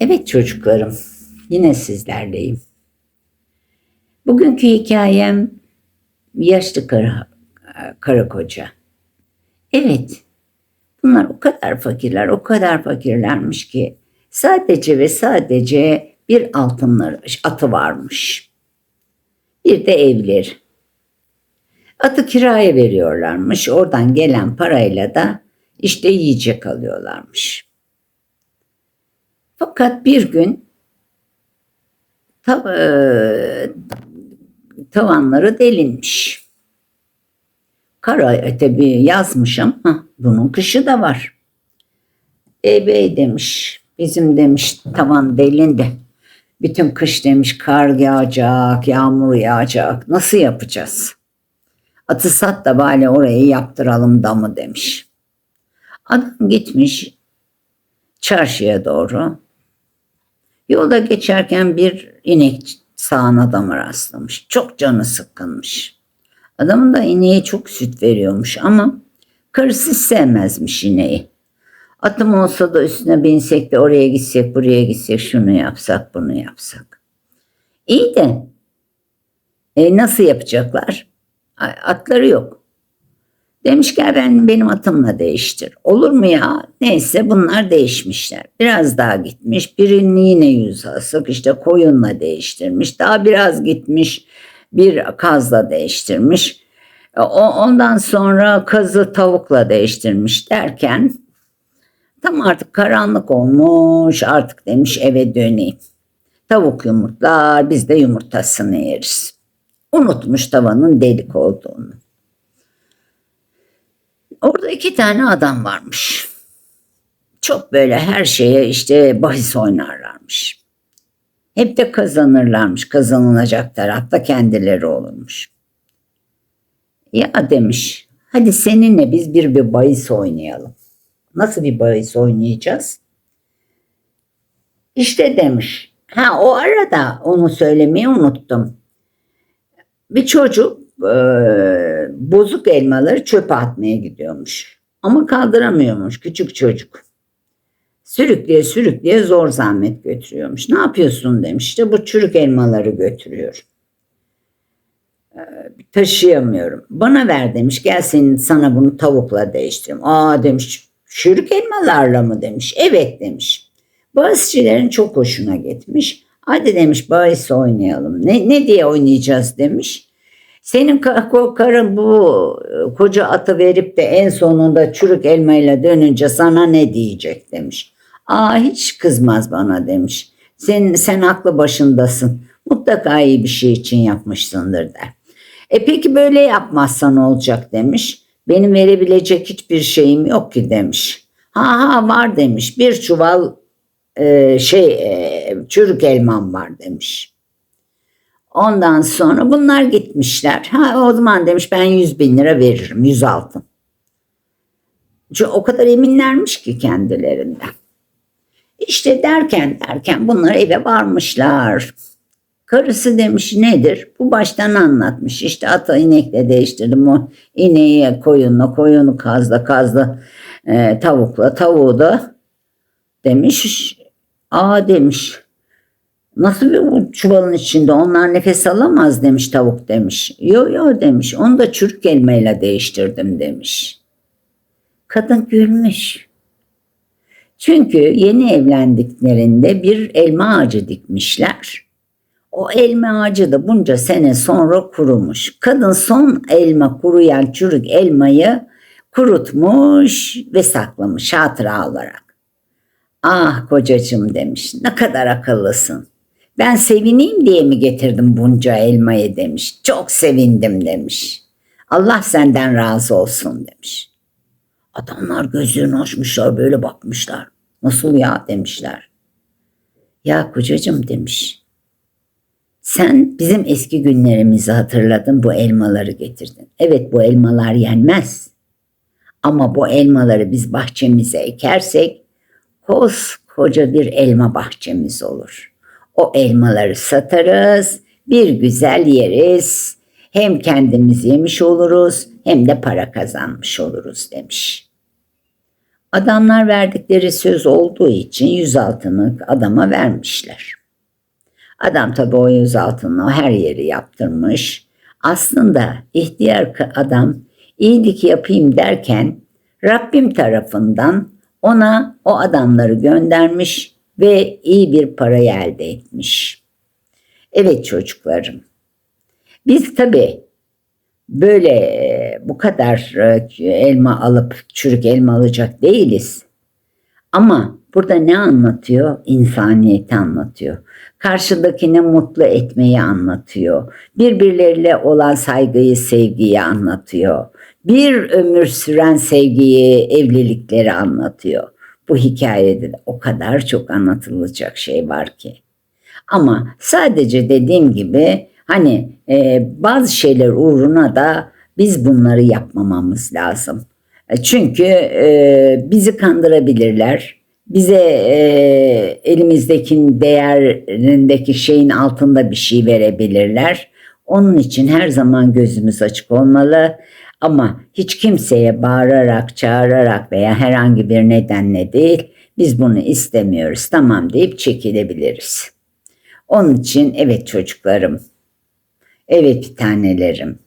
Evet çocuklarım, yine sizlerleyim. Bugünkü hikayem yaşlı karı, karı koca. Evet, bunlar o kadar fakirler, o kadar fakirlermiş ki sadece ve sadece bir altınları, atı varmış. Bir de evleri. Atı kiraya veriyorlarmış. Oradan gelen parayla da işte yiyecek alıyorlarmış. Fakat bir gün ta- e, tavanları delinmiş. Kara e, tabi yazmışım. Hah, bunun kışı da var. E bey demiş. Bizim demiş tavan delindi. Bütün kış demiş kar yağacak, yağmur yağacak. Nasıl yapacağız? Atı sat da bari orayı yaptıralım damı demiş. Adam gitmiş çarşıya doğru. Yolda geçerken bir inek sağan adama rastlamış. Çok canı sıkkınmış. Adamın da ineğe çok süt veriyormuş ama karısı sevmezmiş ineği. Atım olsa da üstüne binsek de oraya gitsek buraya gitsek şunu yapsak bunu yapsak. İyi de e, nasıl yapacaklar? Atları yok. Demiş gel ben benim atımla değiştir. Olur mu ya? Neyse bunlar değişmişler. Biraz daha gitmiş. Birini yine yüz asık işte koyunla değiştirmiş. Daha biraz gitmiş. Bir kazla değiştirmiş. E, ondan sonra kazı tavukla değiştirmiş derken tam artık karanlık olmuş. Artık demiş eve döneyim. Tavuk yumurtlar biz de yumurtasını yeriz. Unutmuş tavanın delik olduğunu. Orada iki tane adam varmış. Çok böyle her şeye işte bahis oynarlarmış. Hep de kazanırlarmış. Kazanılacak tarafta kendileri olurmuş. Ya demiş, hadi seninle biz bir bir bahis oynayalım. Nasıl bir bahis oynayacağız? İşte demiş. Ha o arada onu söylemeyi unuttum. Bir çocuk e, bozuk elmaları çöpe atmaya gidiyormuş. Ama kaldıramıyormuş küçük çocuk. Sürükleye sürükleye zor zahmet götürüyormuş. Ne yapıyorsun demiş. İşte bu çürük elmaları götürüyor. E, taşıyamıyorum. Bana ver demiş. Gel senin sana bunu tavukla değiştireyim. Aa demiş. Çürük elmalarla mı demiş. Evet demiş. Bahsçilerin çok hoşuna gitmiş. Hadi demiş bahis oynayalım. Ne, ne diye oynayacağız demiş. Senin karın bu e, koca atı verip de en sonunda çürük elmayla dönünce sana ne diyecek demiş. Aa hiç kızmaz bana demiş. Sen, sen aklı başındasın. Mutlaka iyi bir şey için yapmışsındır der. E peki böyle yapmazsan olacak demiş. Benim verebilecek hiçbir şeyim yok ki demiş. Ha ha var demiş. Bir çuval e, şey e, çürük elmam var demiş. Ondan sonra bunlar gitmişler. Ha o zaman demiş ben 100 bin lira veririm 100 altın. Çünkü o kadar eminlermiş ki kendilerinden. İşte derken derken bunlar eve varmışlar. Karısı demiş nedir? Bu baştan anlatmış. İşte ata inekle değiştirdim o ineği koyunla, koyunu kazla, kazla e, tavukla, tavuğu da demiş. Aa demiş. Nasıl bir bu çuvalın içinde onlar nefes alamaz demiş tavuk demiş. Yo yo demiş onu da çürük elmayla değiştirdim demiş. Kadın gülmüş. Çünkü yeni evlendiklerinde bir elma ağacı dikmişler. O elma ağacı da bunca sene sonra kurumuş. Kadın son elma kuruyan çürük elmayı kurutmuş ve saklamış hatıra olarak. Ah kocacığım demiş ne kadar akıllısın. Ben sevineyim diye mi getirdim bunca elmayı demiş. Çok sevindim demiş. Allah senden razı olsun demiş. Adamlar gözlerini açmışlar böyle bakmışlar. Nasıl ya demişler. Ya kocacığım demiş. Sen bizim eski günlerimizi hatırladın bu elmaları getirdin. Evet bu elmalar yenmez. Ama bu elmaları biz bahçemize ekersek koskoca bir elma bahçemiz olur. O elmaları satarız, bir güzel yeriz. Hem kendimiz yemiş oluruz hem de para kazanmış oluruz demiş. Adamlar verdikleri söz olduğu için yüz altını adama vermişler. Adam tabii o yüz altını her yeri yaptırmış. Aslında ihtiyar adam iyilik yapayım derken Rabbim tarafından ona o adamları göndermiş ve iyi bir parayı elde etmiş. Evet çocuklarım. Biz tabii böyle bu kadar elma alıp çürük elma alacak değiliz. Ama burada ne anlatıyor? İnsaniyeti anlatıyor. Karşıdakini mutlu etmeyi anlatıyor. Birbirleriyle olan saygıyı, sevgiyi anlatıyor. Bir ömür süren sevgiyi, evlilikleri anlatıyor. Bu hikayede de o kadar çok anlatılacak şey var ki. Ama sadece dediğim gibi hani e, bazı şeyler uğruna da biz bunları yapmamamız lazım. E, Çünkü e, bizi kandırabilirler. Bize e, elimizdeki değerindeki şeyin altında bir şey verebilirler. Onun için her zaman gözümüz açık olmalı. Ama hiç kimseye bağırarak, çağırarak veya herhangi bir nedenle değil, biz bunu istemiyoruz tamam deyip çekilebiliriz. Onun için evet çocuklarım, evet bir tanelerim,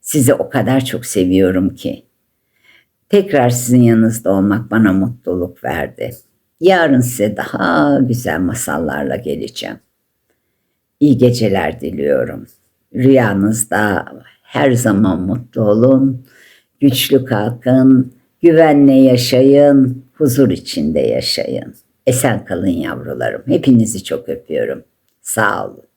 sizi o kadar çok seviyorum ki. Tekrar sizin yanınızda olmak bana mutluluk verdi. Yarın size daha güzel masallarla geleceğim. İyi geceler diliyorum. Rüyanızda her zaman mutlu olun, güçlü kalkın, güvenle yaşayın, huzur içinde yaşayın. Esen kalın yavrularım. Hepinizi çok öpüyorum. Sağ olun.